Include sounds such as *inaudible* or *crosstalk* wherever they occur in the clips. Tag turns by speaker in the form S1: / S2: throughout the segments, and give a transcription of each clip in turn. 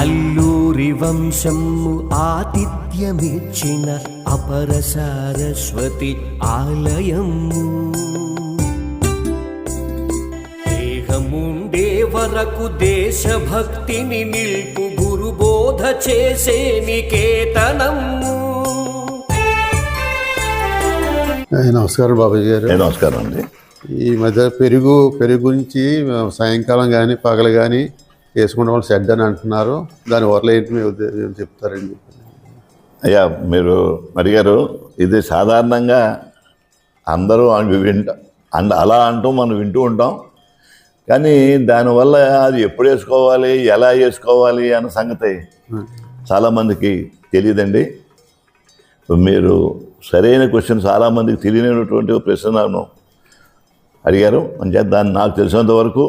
S1: అల్లూరి వంశము ఆతిథ్యమిచ్చిన అపర సారస్వతి ఆలయము. దేహముండే వరకు దేశభక్తిని నిల్పు గురుబోధ చేసే నికేతనము
S2: నమస్కారం బాబాజీ గారు.
S3: నమస్కారం అండి.
S2: ఈ మధ్య పెరుగు పెరుగు గురించి సాయంకాలం కానీ పగలు కానీ వేసుకుంటే వాళ్ళు షెడ్ అని అంటున్నారు. దాని వల్ల ఏంటి మీ ఉద్దేశం చెప్తారండి?
S3: అయ్యా మీరు అడిగారు ఇది సాధారణంగా అందరూ వింట అంద అలా అంటూ మనం వింటూ ఉంటాం. కానీ దానివల్ల అది ఎప్పుడు వేసుకోవాలి ఎలా వేసుకోవాలి అన్న సంగతి చాలామందికి తెలియదండి. మీరు సరైన క్వశ్చన్ చాలామందికి తెలియనటువంటి ప్రశ్న అడిగారు. అంచేత దాన్ని నాకు తెలిసినంత వరకు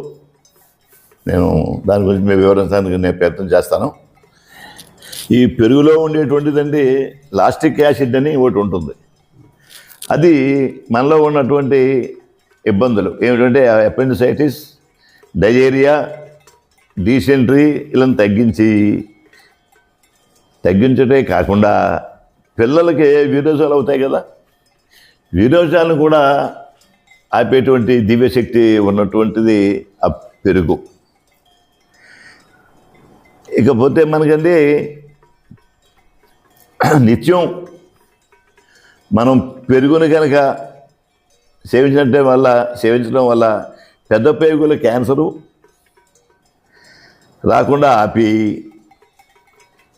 S3: నేను దాని గురించి మేము వివరించడానికి నేను ప్రయత్నం చేస్తాను. ఈ పెరుగులో ఉండేటువంటిదండి లాస్టిక్ యాసిడ్ అని ఒకటి ఉంటుంది. అది మనలో ఉన్నటువంటి ఇబ్బందులు. ఏమిటంటే అపెండిసైటిస్ డయేరియా డీసెంట్రీ ఇలా తగ్గించి తగ్గించటే కాకుండా పిల్లలకి విరోజాలు అవుతాయి కదా. విరోజాలను కూడా ఆపేటువంటి దివ్యశక్తి ఉన్నటువంటిది ఆ పెరుగు. ఇకపోతే మనకండి నిత్యం మనం పెరుగుని కనుక సేవించడం వల్ల సేవించడం వల్ల పెద్ద పేగుల క్యాన్సరు రాకుండా ఆపి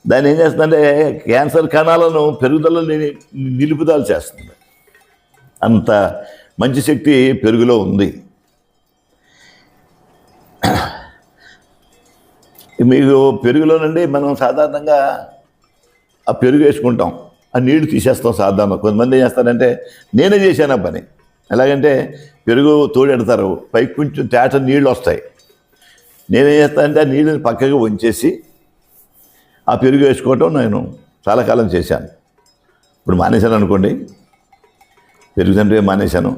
S3: దాన్ని ఏం చేస్తుందంటే క్యాన్సర్ కణాలను పెరుగుదలని నిలుపుదల చేస్తుంది. అంత మంచి శక్తి పెరుగులో ఉంది. మీకు పెరుగులోనండి మనం సాధారణంగా ఆ పెరుగు వేసుకుంటాం. ఆ నీళ్ళు తీసేస్తాం సాధారణ కొంతమంది ఏం చేస్తారంటే నేనే చేశాను ఆ పని. ఎలాగంటే పెరుగు తోడెడతారు పైకి కొంచెం తేట నీళ్ళు వస్తాయి. నేనేం చేస్తానంటే ఆ నీళ్ళని పక్కగా వంచేసి ఆ పెరుగు వేసుకోవటం నేను చాలా కాలం చేశాను. ఇప్పుడు మానేశాను అనుకోండి. పెరుగు తండ్రి మానేశాను.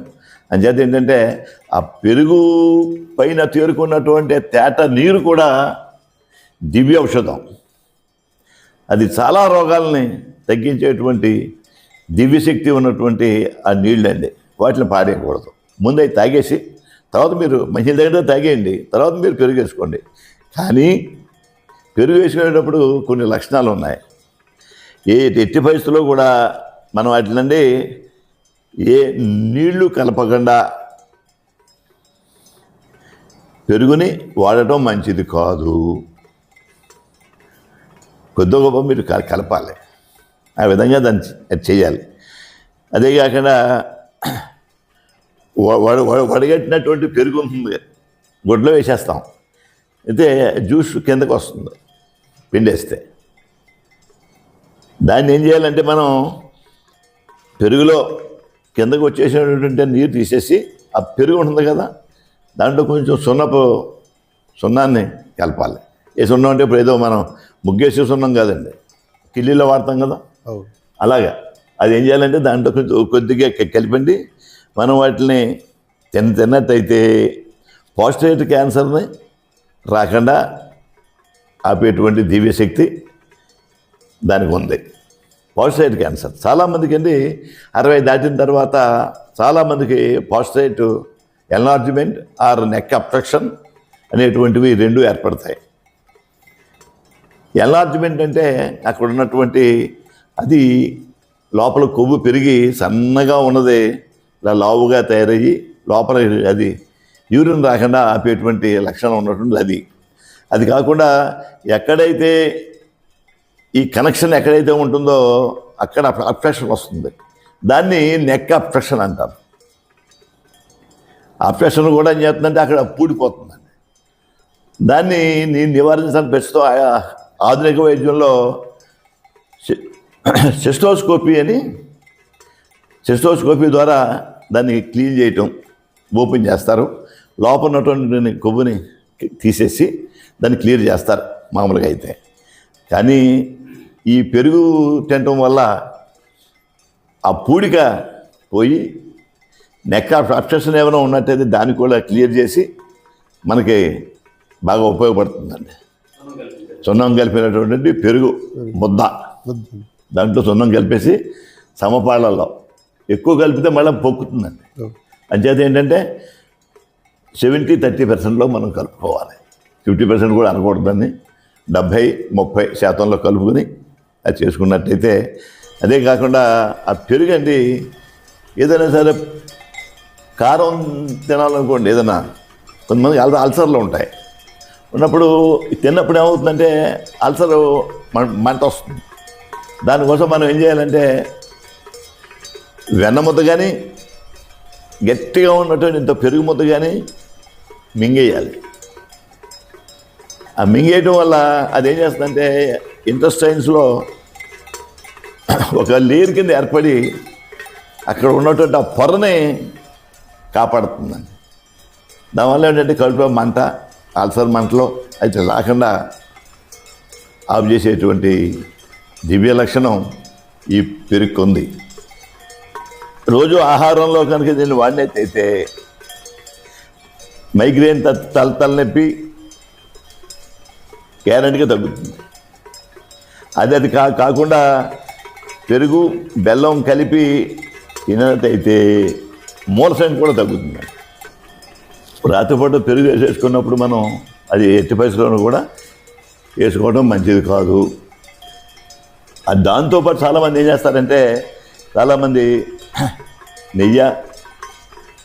S3: అంచేత ఏంటంటే ఆ పెరుగు పైన తేరుకున్నటువంటి తేట నీరు కూడా దివ్య ఔషధం అది చాలా రోగాల్ని తగ్గించేటువంటి దివ్యశక్తి ఉన్నటువంటి ఆ నీళ్ళండి. వాటిని పాడేయకూడదు. ముందు అవి తాగేసి తర్వాత మీరు మంచి దగ్గర తాగేయండి. తర్వాత మీరు పెరుగు వేసుకోండి. కానీ పెరుగు వేసుకునేటప్పుడు కొన్ని లక్షణాలు ఉన్నాయి. ఏ ఎట్టి పరిస్థితుల్లో కూడా మనం వాటినండి ఏ నీళ్ళు కలపకుండా పెరుగుని వాడటం మంచిది కాదు. కొద్ది గొప్ప మీరు కలపాలి. ఆ విధంగా దాన్ని చేయాలి. అదే కాకుండా వ- వడ వడ- వడగట్టినటువంటి పెరుగు ఉంటుంది గుడ్లో వేసేస్తాం. అయితే జ్యూస్ కిందకు వస్తుంది పిండేస్తే. దాన్ని ఏం చేయాలంటే మనం పెరుగులో కిందకు వచ్చేసినటువంటి నీరు తీసేసి ఆ పెరుగు ఉంటుంది కదా దాంట్లో కొంచెం సున్నపు సున్నాన్ని కలపాలి. ఏ సున్నం అంటే ఇప్పుడు ఏదో మనం ముగ్గేసే సున్నం కాదండి. కిల్లీలో వాడతాం కదా. అలాగా. అది ఏం చేయాలంటే దాంట్లో కొంచెం కొద్దిగా కలిపండి. మనం వాటిని తిన్న తిన్నట్టయితే పాస్టేట్ క్యాన్సర్ని రాకుండా ఆపేటువంటి దివ్యశక్తి దానికి ఉంది. Prostate cancer. చాలామందికి అండి అరవై దాటిన తర్వాత చాలామందికి prostate enlargement or neck obstruction అనేటువంటివి రెండు ఏర్పడతాయి. ఎన్లార్జ్మెంట్ అంటే అక్కడ ఉన్నటువంటి అది లోపల కొవ్వు పెరిగి సన్నగా ఉన్నది. ఇలా లావుగా తయారయ్యి లోపల అది యూరిన్ రాకుండా ఆపేటువంటి లక్షణం ఉన్నటువంటి అది. అది కాకుండా ఎక్కడైతే ఈ కనెక్షన్ ఎక్కడైతే ఉంటుందో అక్కడ అప్రెషన్ వస్తుంది. దాన్ని నెక్ అప్రెషన్ అంటారు. అప్రెషన్ కూడా ఏం చేస్తుందంటే అక్కడ పూడిపోతుందండి. దాన్ని నేను నివారించడానికి పెంచుతో ఆ- ఆధునిక వైద్యంలో *clears throat* సిస్టోస్కోపీ అని సిస్టోస్కోపీ ద్వారా దాన్ని క్లీన్ చేయటం ఓపెన్ చేస్తారు. లోపల ఉన్నటువంటి కొవ్వుని తీసేసి దాన్ని క్లియర్ చేస్తారు మామూలుగా అయితే. కానీ ఈ పెరుగు తినటం వల్ల ఆ పూడిక పోయి నెక్ అబ్స్ట్రక్షన్ ఏమైనా ఉన్నట్టయితే దాన్ని కూడా క్లియర్ చేసి మనకి బాగా ఉపయోగపడుతుందండి. సున్నం కలిపినటువంటి పెరుగు ముద్ద. దాంట్లో సున్నం కలిపేసి సమపాళ్ళల్లో ఎక్కువ కలిపితే మళ్ళీ పొక్కుతుందండి. అంచేత ఏంటంటే సెవెంటీ థర్టీ పర్సెంట్లో మనం కలుపుకోవాలి. ఫిఫ్టీ పర్సెంట్ కూడా అనకూడదని డెబ్భై ముప్పై శాతంలో కలుపుకొని అది చేసుకున్నట్టయితే అదే కాకుండా ఆ పెరుగండి ఏదైనా సరే కారం తినాలనుకోండి ఏదైనా కొంతమంది అల్స అల్సర్లు ఉంటాయి. ఉన్నప్పుడు తిన్నప్పుడు ఏమవుతుందంటే అల్సర్ మన- మంట వస్తుంది. దానికోసం మనం ఏం చేయాలంటే వెన్న ముద్ద కానీ గట్టిగా ఉన్నటువంటి ఇంత పెరుగు ముద్ద కానీ మింగేయాలి. ఆ మింగేయటం వల్ల అదేం చేస్తుందంటే ఇంటెస్టైన్స్లో ఒక లేయర్ కింద ఏర్పడి అక్కడ ఉన్నటువంటి ఆ పొరని కాపాడుతుందండి. దానివల్ల ఏంటంటే కడుపులో మంట అల్సర్ మంటలో అయితే రాకుండా ఆఫ్ చేసేటువంటి దివ్య లక్షణం ఈ పెరుక్కుంది. రోజు ఆహారంలో కనుక దీన్ని వాడినట్టయితే మైగ్రేన్ త- తల తలనొప్పి గ్యారంటీగా తగ్గుతుంది. అది అది కా కాకుండా పెరుగు బెల్లం కలిపి తినట్టయితే మూలసం కూడా తగ్గుతుంది. రాత్రిపూట పెరుగు వేసేసుకున్నప్పుడు మనం అది ఎట్టి పరిస్థితుల్లో కూడా వేసుకోవడం మంచిది కాదు. దాంతోపాటు చాలామంది ఏం చేస్తారంటే చాలామంది నెయ్యి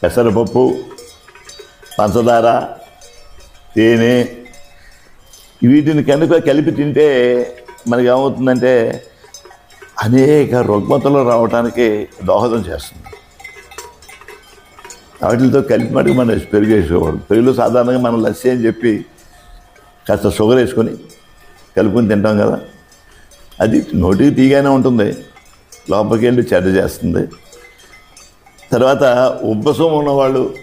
S3: పెసరపప్పు పంచదార తేనె వీటిని కనుక కలిపి తింటే మనకి ఏమవుతుందంటే అనేక రుగ్మతలు రావడానికి దోహదం చేస్తుంది. వాటితో కలిపి మటుకు మనం పెరుగు వేసుకోవాలి పెరుగులో సాధారణంగా మనం లస్సీ అని చెప్పి కాస్త షుగర్ వేసుకొని కలుపుకొని తింటాం కదా. అది నోటికి తీగానే ఉంటుంది. లోపలికి వెళ్ళి చెడ్డ చేస్తుంది. తర్వాత ఉబ్బసం ఉన్నవాళ్ళు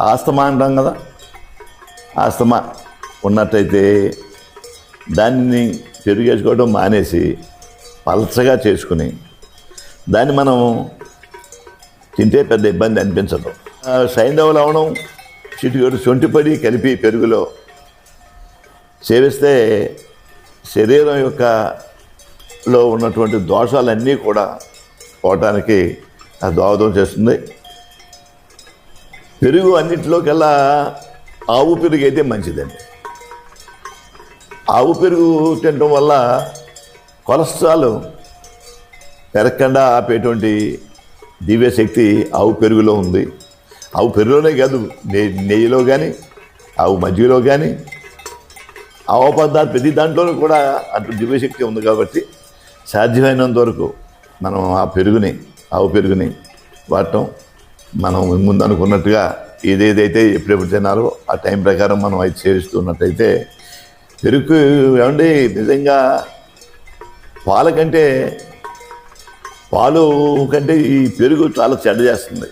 S3: ఆస్తమా అంటాం కదా. ఆస్తమా ఉన్నట్టయితే దాన్ని పెరుగేసుకోవడం మానేసి పలచగా చేసుకుని దాన్ని మనం తింటే పెద్ద ఇబ్బంది అనిపించదు. ఆ, సైంధవ లవణం చిటికెడు సొంటిపడి కలిపి పెరుగులో సేవిస్తే శరీరం యొక్క లో ఉన్నటువంటి దోషాలన్నీ కూడా పోవటానికి ఆ దోహదం చేస్తుంది. పెరుగు అన్నింటిలోకెల్లా ఆవు పెరుగు అయితే మంచిదండి. ఆవు పెరుగు తినడం వల్ల కొలెస్ట్రాల్ పెరగకుండా ఆపేటువంటి దివ్యశక్తి ఆవు పెరుగులో ఉంది. ఆవు పెరుగులోనే కాదు నెయ్యి నెయ్యిలో కానీ ఆవు మజ్జిగలో కానీ ఆవు పదార్థాలు ప్రతి దాంట్లోనూ కూడా అటు దివ్యశక్తి ఉంది కాబట్టి సాధ్యమైనంత వరకు మనం ఆ పెరుగుని ఆవు పెరుగుని వాడటం మనం ముందు అనుకున్నట్టుగా ఏదేదైతే ఎప్పుడెప్పుడు తినారో ఆ టైం ప్రకారం మనం అయితే చేస్తున్నట్టయితే పెరుగు ఏమండి నిజంగా పాల కంటే పాలు కంటే ఈ పెరుగు చాలా చెడ్డ చేస్తుంది.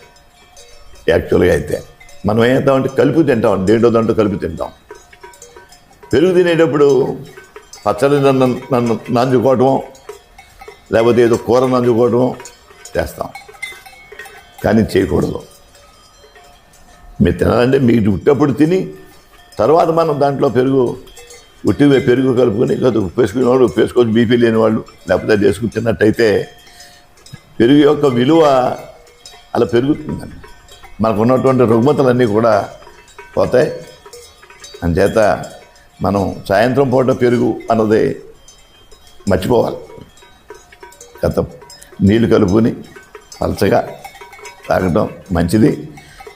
S3: యాక్చువల్గా అయితే మనం ఏం చేద్దామంటే కలిపి తింటాం దేంట్లో దాంట్లో కలిపి తింటాం. పెరుగు తినేటప్పుడు పచ్చడి నన్ను నన్ను నంజుకోవటం లేకపోతే ఏదో కూర నంజుకోవటం చేస్తాం. కానీ చేయకూడదు. మీరు తినాలంటే మీకు ఉట్టప్పుడు తిని తర్వాత మనం దాంట్లో పెరుగు ఉట్టి పెరుగు కలుపుకొని కొద్దిగా ఉప్పు వేసుకునే వాళ్ళు ఉప్పు బీపీ లేని వాళ్ళు లేకపోతే అది తిన్నట్టయితే పెరుగు యొక్క విలువ అలా పెరుగుతుందండి. మనకు ఉన్నటువంటి రుగ్మతలన్నీ కూడా పోతాయి. అంచేత మనం సాయంత్రం పూట పెరుగు అన్నది మర్చిపోవాలి. గత నీళ్ళు కలుపుకొని పలచగా తాగటం మంచిది.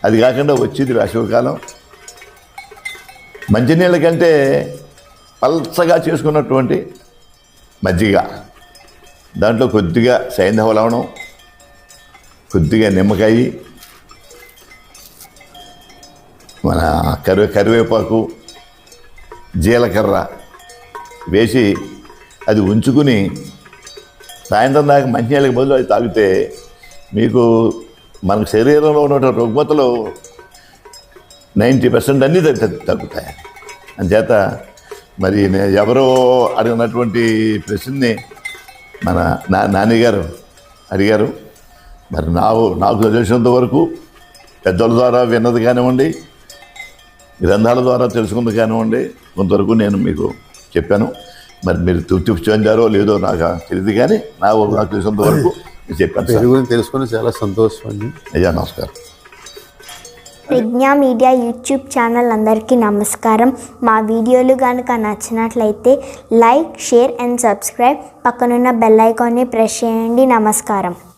S3: అది కాకుండా వచ్చేది వేసవికాలం మంచినీళ్ళ కంటే పల్చగా చేసుకున్నటువంటి మజ్జిగ. దాంట్లో కొద్దిగా సైంధవ లవణం కొద్దిగా నిమ్మకాయ మన కరివే కరివేపాకు జీలకర్ర వేసి అది ఉంచుకుని సాయంత్రం దాకా మంచినీళ్ళకి బదులు అది తాగితే మీకు మన శరీరంలో ఉన్న రుగ్మతలు నైంటీ పర్సెంట్ అన్నీ తగ్గు- తగ్గుతాయి అంచేత మరి ఎవరో అడిగినటువంటి ప్రశ్నని మన నా నాన్నగారు అడిగారు. మరి నాకు నాకు తెలిసినంత వరకు పెద్దల ద్వారా విన్నది కానివ్వండి గ్రంథాల ద్వారా తెలుసుకుంది కానివ్వండి కొంతవరకు నేను మీకు చెప్పాను. మరి మీరు తృప్తి చెందారో లేదో నాకు తెలియదు కానీ నా నాకు తెలిసినంత వరకు చెప్పాను
S2: తెలుసుకుని చాలా సంతోషం అండి.
S3: అయ్యా నమస్కారం.
S4: ప్రజ్ఞా మీడియా యూట్యూబ్ ఛానల్ అందరికీ నమస్కారం. మా వీడియోలు కనుక నచ్చినట్లయితే లైక్ షేర్ అండ్ సబ్స్క్రైబ్. పక్కనున్న బెల్ ఐకాన్ని ప్రెస్ చేయండి. నమస్కారం.